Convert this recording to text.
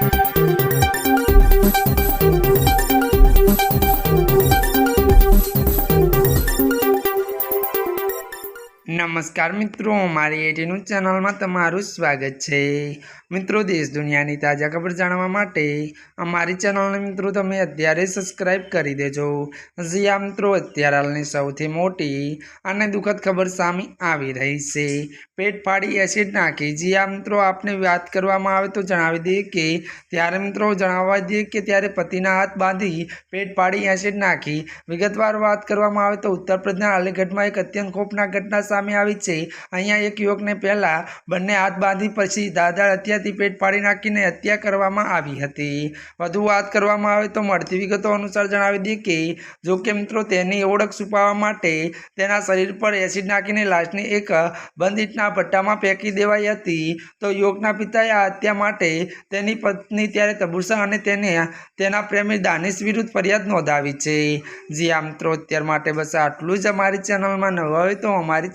Thank you. નમસ્કાર મિત્રો, મારી એટીનું ચેનલમાં તમારું સ્વાગત છે. મિત્રો, દેશ દુનિયાની તાજા ખબર જાણવા માટે અમારી ચેનલને મિત્રો તમે અત્યારે સબસ્ક્રાઈબ કરી દેજો. જ્યાં મિત્રો, અત્યારે હાલની સૌથી મોટી અને દુઃખદ ખબર સામે આવી રહી છે. પેટ ફાડી એસિડ નાખી. જ્યાં મિત્રો, આપને વાત કરવામાં આવે તો જણાવી દઈએ કે ત્યારે મિત્રો જણાવવા દઈએ કે ત્યારે પતિના હાથ બાંધી પેટ ફાડી એસિડ નાખી. વિગતવાર વાત કરવામાં આવે તો ઉત્તર પ્રદેશના અલીગઢમાં એક અત્યંત ખોફનાક ઘટના સામે આવી છે. અહીંયા એક યુવકને પહેલા બંને હાથ બાંધી પછી દાદા હત્યાથી પેટ પાડી નાખીને હત્યા કરવામાં આવી હતી. વધુ વાત કરવામાં આવે તો મળતી વિગતો અનુસાર જણાવી દઈએ કે, જો કે મિત્રો, તેની ઓળખ છુપાવવા માટે તેના શરીર પર એસિડ નાખીને લાશને એક બંધ ઈંટના ભટ્ટામાં ફેંકી દેવાઈ હતી. તો યુવકના પિતાએ આ હત્યા માટે તેની પત્ની ત્યારે તબુસા અને તેને તેના પ્રેમી દાનિશ વિરુદ્ધ ફરિયાદ નોંધાવી છે. જી આ મિત્રો, અત્યાર માટે બસ આટલું જ અમારી ચેનલમાં નવા હોય તો અમારી